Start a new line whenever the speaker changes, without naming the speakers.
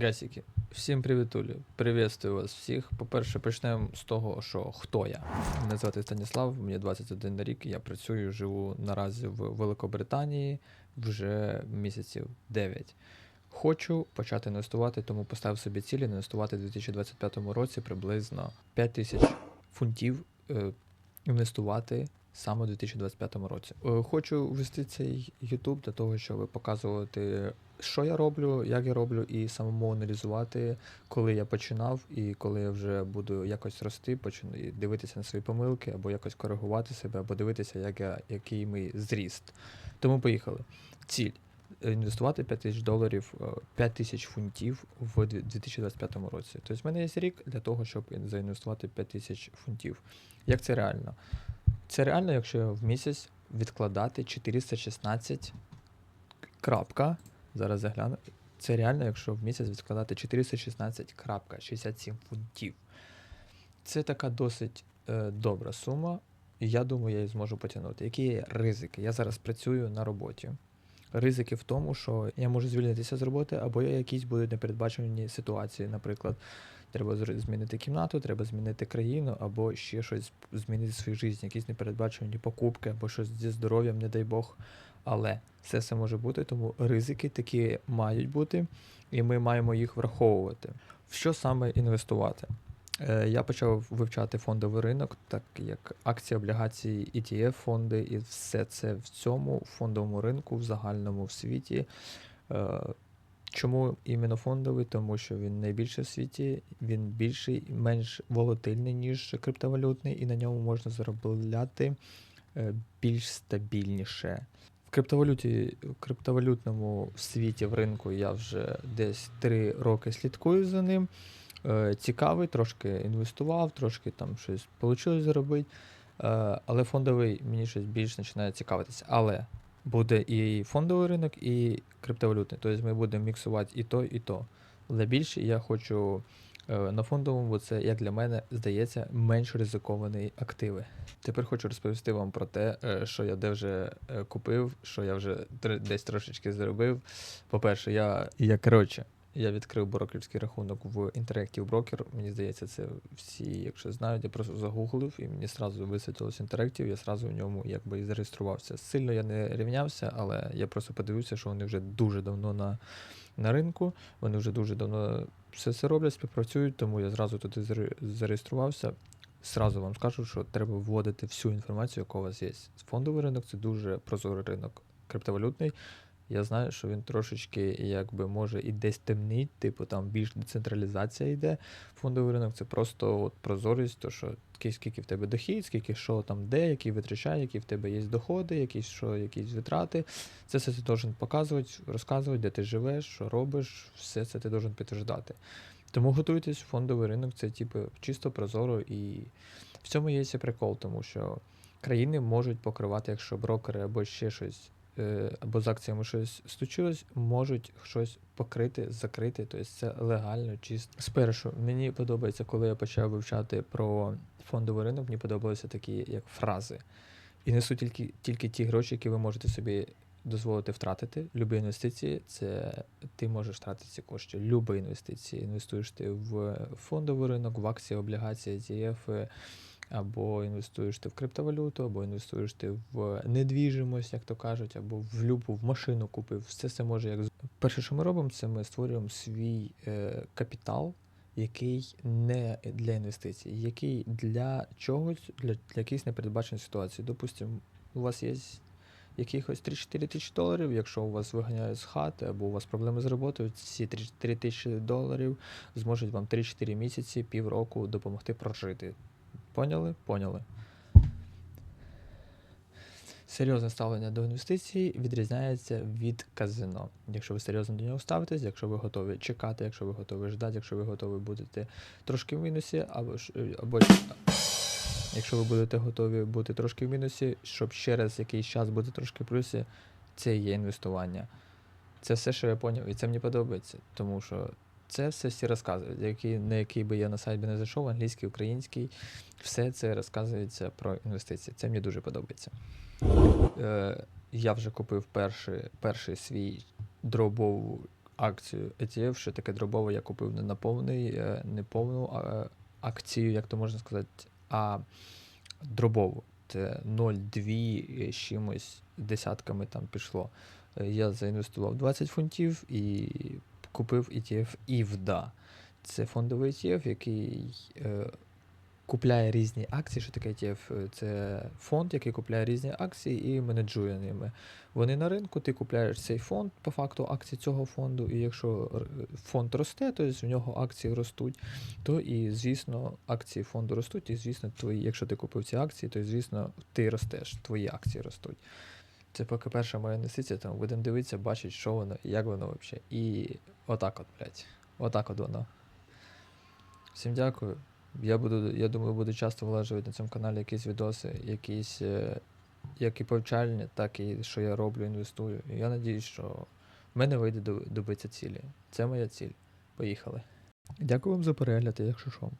Гасики, всім привітулі. Приветствую вас всіх. По-перше, почнемо з того, що хто я. Мене звати Станіслав, мені 21 рік. Я працюю, живу наразі в Великобританії вже місяців 9. Хочу почати інвестувати, тому поставив собі цілі інвестувати у 2025 році приблизно 5 тисяч фунтів е, інвестувати саме у 2025 році. Е, Хочу ввести цей YouTube для того, щоб показувати, що я роблю, як я роблю, і самому аналізувати, коли я починав, і коли я вже буду якось рости, почну дивитися на свої помилки, або якось коригувати себе, або дивитися, як я, який мій зріст. Тому поїхали. Ціль. е, Інвестувати 5 тисяч доларів, е, 5 тисяч фунтів в 2025 році. Тобто в мене є рік для того, щоб заінвестувати 5 тисяч фунтів. Як це реально? Це реально, якщо в місяць відкладати 416 крапка. Зараз загляну. Це реально, якщо в місяць відкладати 416,67 фунтів. Це така досить е, добра сума, і я думаю, я її зможу потягнути. Які є ризики? Я зараз працюю на роботі. Ризики в тому, що я можу звільнитися з роботи, або якісь будуть непередбачені ситуації. Наприклад, треба змінити кімнату, треба змінити країну, або ще щось змінити в своїй житті, якісь непередбачені покупки, або щось зі здоров'ям, не дай Бог. Але це все може бути, тому ризики такі мають бути, і ми маємо їх враховувати. В що саме інвестувати? Е, Я почав вивчати фондовий ринок, так як акції, облігації, ETF фонди, і все це в цьому фондовому ринку в загальному в світі. Чому іменно фондовий? Тому що він найбільший в світі, він більший, менш волатильний, ніж криптовалютний, і на ньому можна заробляти е, більш стабільніше. В криптовалюті, в криптовалютному світі в ринку я вже десь 3 роки слідкую за ним. Е, Цікавий, трошки інвестував, трошки там щось вийшло заробити. Е, Але фондовий мені щось більш починає цікавитися. Але буде і фондовий ринок, і криптовалюти. Тобто ми будемо міксувати і то, і то. Але більше я хочу е, на фондовому, бо це, як для мене, здається, менш ризиковані активи. Тепер хочу розповісти вам про те, е, що я де вже е, купив, що я вже десь трошечки зробив. По-перше, я, я коротше, я відкрив брокерський рахунок в Interactive Broker. Мені здається, це всі, якщо знають, я просто загуглив і мені одразу висвітилось Interactive, я одразу в ньому якби і зареєструвався. Сильно я не рівнявся, але я просто подивився, що вони вже дуже давно на, на ринку, вони вже дуже давно все це роблять, співпрацюють, тому я зразу туди зареєструвався. Зразу вам скажу, що треба вводити всю інформацію, яка у вас є. Фондовий ринок це дуже прозорий ринок. Криптовалютний. Я знаю, що він трошечки якби може і десь темнить, типу там більш децентралізація йде. Фондовий ринок це просто от прозорість, то що скільки в тебе дохід, скільки що там де, які витрачає, які в тебе є доходи, якісь що, якісь витрати. Це все ти должен показувати, розказувати, де ти живеш, що робиш, все це ти должен підтверждати. Тому готуйтесь, фондовий ринок це типу чисто прозоро і в цьому є прикол, тому що країни можуть покривати, якщо брокери або ще щось, або з акціями щось случилось, можуть щось покрити, закрити. Тобто це легально, чисто. Спершу мені подобається, коли я почав вивчати про фондовий ринок, мені подобалися такі як фрази. І несу тільки, тільки ті гроші, які ви можете собі дозволити втратити. Любі інвестиції, це ти можеш втратити ці кошти. Любі інвестиції. Інвестуєш ти в фондовий ринок, в акції, облігації, ETF, або інвестуєш ти в криптовалюту, або інвестуєш ти в недвіжимость, як то кажуть, або в любу в машину купив. Все це може як перше, що ми робимо, це ми створюємо свій е, капітал. Який не для інвестицій, який для чогось, для, для якихось непередбачених ситуацій. Допустимо, у вас є якихось 3-4 тисячі доларів, якщо у вас виганяють з хати, або у вас проблеми з роботою, ці 3 тисячі доларів зможуть вам 3-4 місяці, півроку допомогти прожити. Поняли? Поняли. Серйозне ставлення до інвестицій відрізняється від казино. Якщо ви серйозно до нього ставитесь, якщо ви готові чекати, якщо ви готові ждати, якщо ви готові будете трошки в мінусі, або, е, або якщо ви будете готові бути трошки в мінусі, щоб через якийсь час бути трошки в плюсі, це є інвестування. Це все, що я поняв, і це мені подобається, тому що це все всі розказують, які, на який би я на сайт би не зайшов, англійський, український, все це розказується про інвестиції. Це мені дуже подобається. Е, я вже купив перший, перший свій дробову акцію ETF, що таке дробово я купив не на повний, е, не повну а, акцію, як то можна сказати, а дробову. Це 0,2 чимось десятками там пішло. Е, Я заінвестував 20 фунтів і купив ETF IVDA. Це фондовий ETF, який е, купляє різні акції. Що таке ETF? Е, Це фонд, який купляє різні акції і менеджує ними. Вони на ринку, ти купляєш цей фонд, по факту акції цього фонду, і якщо фонд росте, то в нього акції ростуть, то і, звісно, акції фонду ростуть, і, звісно, твої, якщо ти купив ці акції, то, звісно, ти ростеш, твої акції ростуть. Це поки перша моя інвестиція, тому будемо дивитися, бачити, що воно, як воно взагалі. І отак от, блядь. Отак от воно. Всім дякую. Я буду, я думаю, буду часто влажувати на цьому каналі якісь відоси, якісь е, як і повчальні, так і що я роблю, інвестую. І я надіюсь, що в мене вийде до- добитися цілі. Це моя ціль. Поїхали. Дякую вам за перегляд, якщо що.